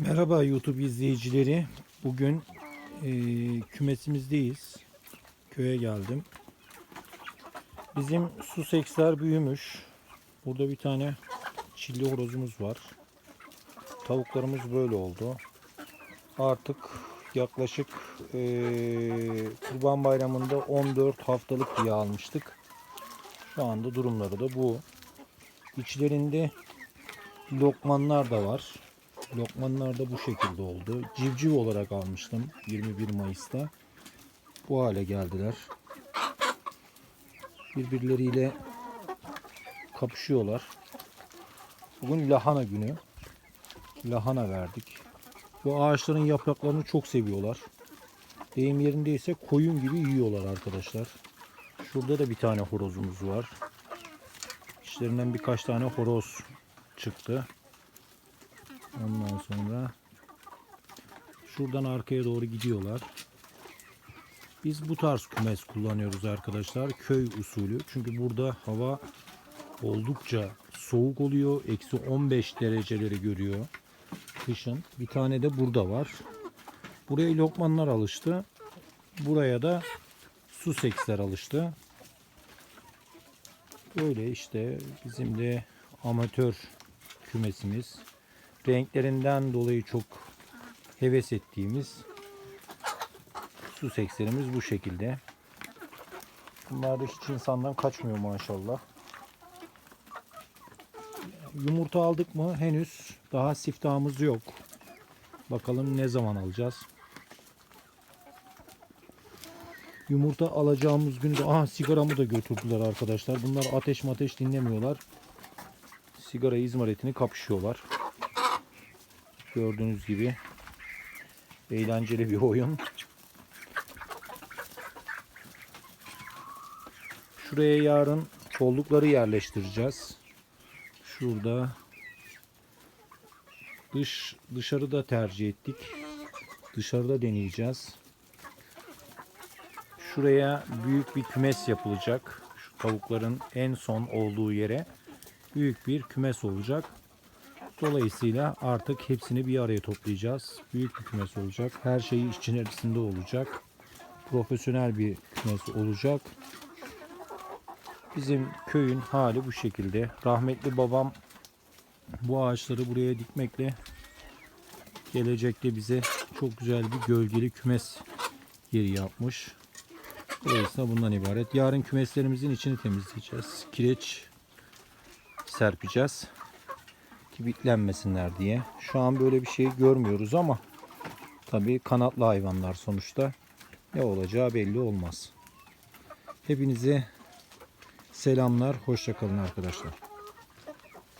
Merhaba YouTube izleyicileri. Bugün e, kümesimizdeyiz. Köye geldim. Bizim su seksler büyümüş. Burada bir tane çilli horozumuz var. Tavuklarımız böyle oldu. Artık yaklaşık e, Kurban Bayramı'nda 14 haftalık diye almıştık. Şu anda durumları da bu. İçlerinde lokmanlar da var. Lokmanlar da bu şekilde oldu. Civciv olarak almıştım 21 Mayıs'ta. Bu hale geldiler. Birbirleriyle kapışıyorlar. Bugün lahana günü. Lahana verdik. Bu ağaçların yapraklarını çok seviyorlar. Deyim yerindeyse koyun gibi yiyorlar arkadaşlar. Şurada da bir tane horozumuz var. İçlerinden birkaç tane horoz çıktı. Ondan sonra şuradan arkaya doğru gidiyorlar. Biz bu tarz kümes kullanıyoruz arkadaşlar. Köy usulü. Çünkü burada hava oldukça soğuk oluyor. Eksi 15 dereceleri görüyor. Kışın. Bir tane de burada var. Buraya lokmanlar alıştı. Buraya da su seksler alıştı. Böyle işte bizim de amatör kümesimiz renklerinden dolayı çok heves ettiğimiz su sekslerimiz bu şekilde. Bunlar da hiç insandan kaçmıyor maşallah. Yumurta aldık mı henüz daha siftahımız yok. Bakalım ne zaman alacağız. Yumurta alacağımız günde aha sigaramı da götürdüler arkadaşlar. Bunlar ateş mateş dinlemiyorlar. Sigara izmaritini kapışıyorlar. Gördüğünüz gibi eğlenceli bir oyun. Şuraya yarın kollukları yerleştireceğiz. Şurada dış dışarıda tercih ettik. Dışarıda deneyeceğiz. Şuraya büyük bir kümes yapılacak. Şu tavukların en son olduğu yere büyük bir kümes olacak. Dolayısıyla artık hepsini bir araya toplayacağız. Büyük bir kümes olacak. Her şeyi içerisinde olacak. Profesyonel bir kümes olacak. Bizim köyün hali bu şekilde. Rahmetli babam bu ağaçları buraya dikmekle gelecekte bize çok güzel bir gölgeli kümes yeri yapmış. Dolayısıyla bundan ibaret. Yarın kümeslerimizin içini temizleyeceğiz. Kireç serpeceğiz ki bitlenmesinler diye. Şu an böyle bir şey görmüyoruz ama tabii kanatlı hayvanlar sonuçta ne olacağı belli olmaz. Hepinize selamlar, hoşçakalın arkadaşlar.